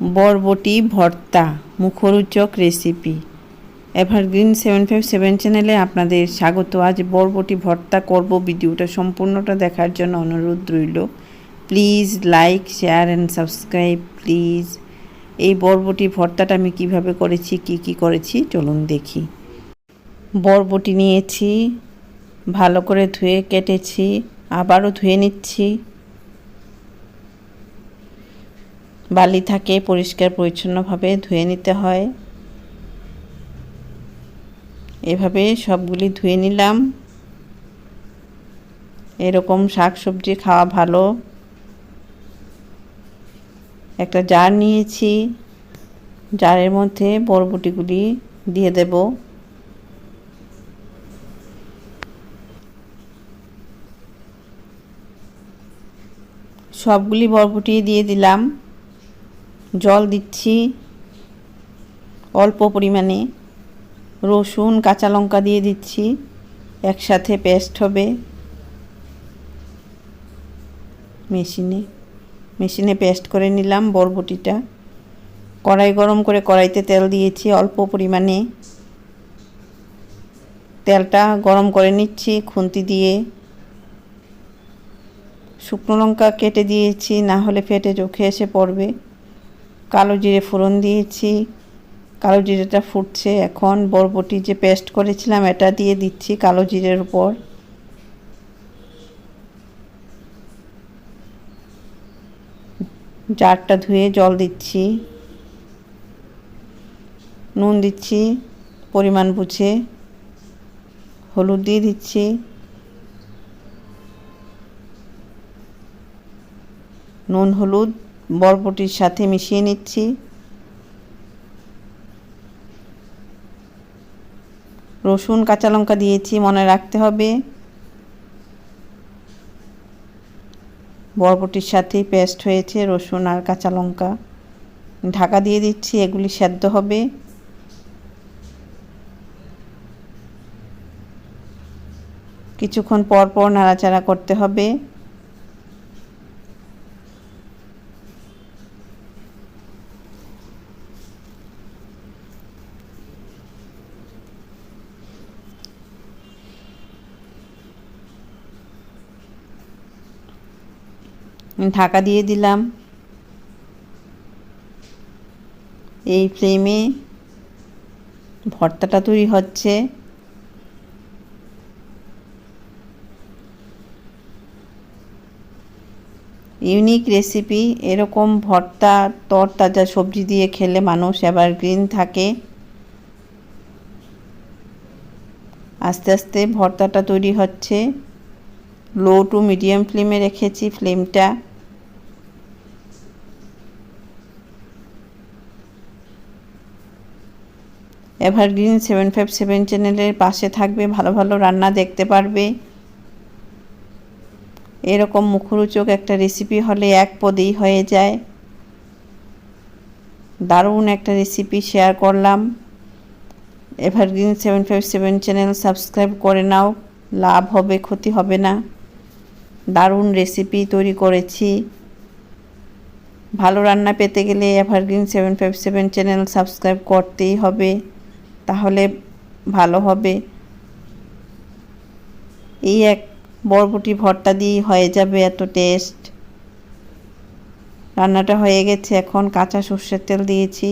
বরবটি, ভর্তা, মুখরোচক recipe. Evergreen seven five seven চ্যানেলে আপনাদের স্বাগত। আজ বরবটি, ভর্তা করব। ভিডিওটা সম্পূর্ণটা দেখার জন্য অনুরোধ রইল। Please like, share and subscribe, please. এই বরবটি, ভর্তাটা আমি কীভাবে করেছি, কি কি করেছি, চলুন দেখি। বরবটি নিয়েছি, ভালো করে ধুয়ে কেটেছি, আবারও ধুয়ে নিচ্ছি। বালি থাকে, পরিষ্কার, পরিচ্ছন্নভাবে ধুয়ে নিতে হয়। এভাবে সবগুলি ধুয়ে নিলাম। এরকম শাক সবজি খাওয়া ভালো। একটা জার নিয়েছি। জারের মধ্যে বরবটিগুলি দিয়ে দেব। সবগুলি বরবটি দিয়ে দিলাম। জল দিচ্ছি। অল্প পরিমাণে রসুন, কাঁচা লঙ্কা দিয়ে দিচ্ছি। একসাথে পেস্ট হবে মেশিনে। মেশিনে পেস্ট করে নিলাম বরবটিটা। কড়াই গরম করে কড়াইতে তেল দিয়েছি অল্প পরিমাণে। তেলটা গরম করে নিচ্ছি খুন্তি দিয়ে। শুকনো লঙ্কা কেটে দিয়েছি, না হলে ফেটে চোখে এসে পড়বে। কালো জিরে ফোড়ন দিয়েছি। কালো জিরেটা ফুটছে এখন। বরবটি যে পেস্ট করেছিলাম, এটা দিয়ে দিচ্ছি কালো জিরের উপর। জারটা ধুয়ে জল দিচ্ছি। নুন দিচ্ছি, পরিমাণ বুঝে। হলুদ দিয়ে দিচ্ছি। নুন, হলুদ। বরবটির সাথে মিশিয়ে নিচ্ছি। রসুন, কাঁচা লঙ্কা দিয়েছি, মনে রাখতে হবে। বরবটির সাথেই পেস্ট হয়েছে রসুন আর কাঁচা লঙ্কা। ঢাকা দিয়ে দিচ্ছি, এগুলি সেদ্ধ হবে। কিছুক্ষণ পর পর নাড়াচাড়া করতে হবে। ঢাকা দিয়ে দিলাম। এই ফ্লেমে ভর্তাটা তৈরি হচ্ছে। ইউনিক রেসিপি এরকম ভর্তা, তরতাজা সবজি দিয়ে খেলে মানুষ এভারগ্রিন থাকে। আস্তে আস্তে ভর্তাটা তৈরি হচ্ছে। লো টু মিডিয়াম ফ্লেমে রেখেছি ফ্লেমটা। এভারগ্রিন সেভেন ফাইভ সেভেন চ্যানেলের পাশে থাকবে, ভালো ভালো রান্না দেখতে পারবে। এরকম মুখরোচক একটা রেসিপি হলে এক পদেই হয়ে যায়। দারুণ একটা রেসিপি শেয়ার করলাম। Evergreen seven five seven channel subscribe করে নাও, লাভ হবে, ক্ষতি হবে না। দারুণ রেসিপি তৈরি করেছি। ভালো রান্না পেতে গেলে Evergreen seven five seven channel subscribe করতেই হবে, তাহলে ভালো হবে। এই এক বরবটি ভর্তা দিয়েই হয়ে যাবে এত টেস্ট রান্নাটা হয়ে গেছে, এখন কাঁচা সর্ষের তেল দিয়েছি।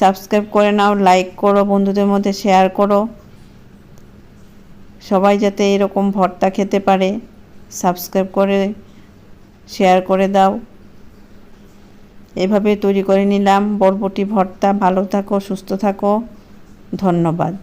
সাবস্ক্রাইব করে নাও লাইক করো, বন্ধুদের মধ্যে শেয়ার করো। সবাই যাতে এরকম ভর্তা খেতে পারে। সাবস্ক্রাইব করে শেয়ার করে দাও। এভাবে তৈরি করে নিলাম। বরবটি ভর্তা। ভালো থাকো, সুস্থ থাকো। ধন্যবাদ।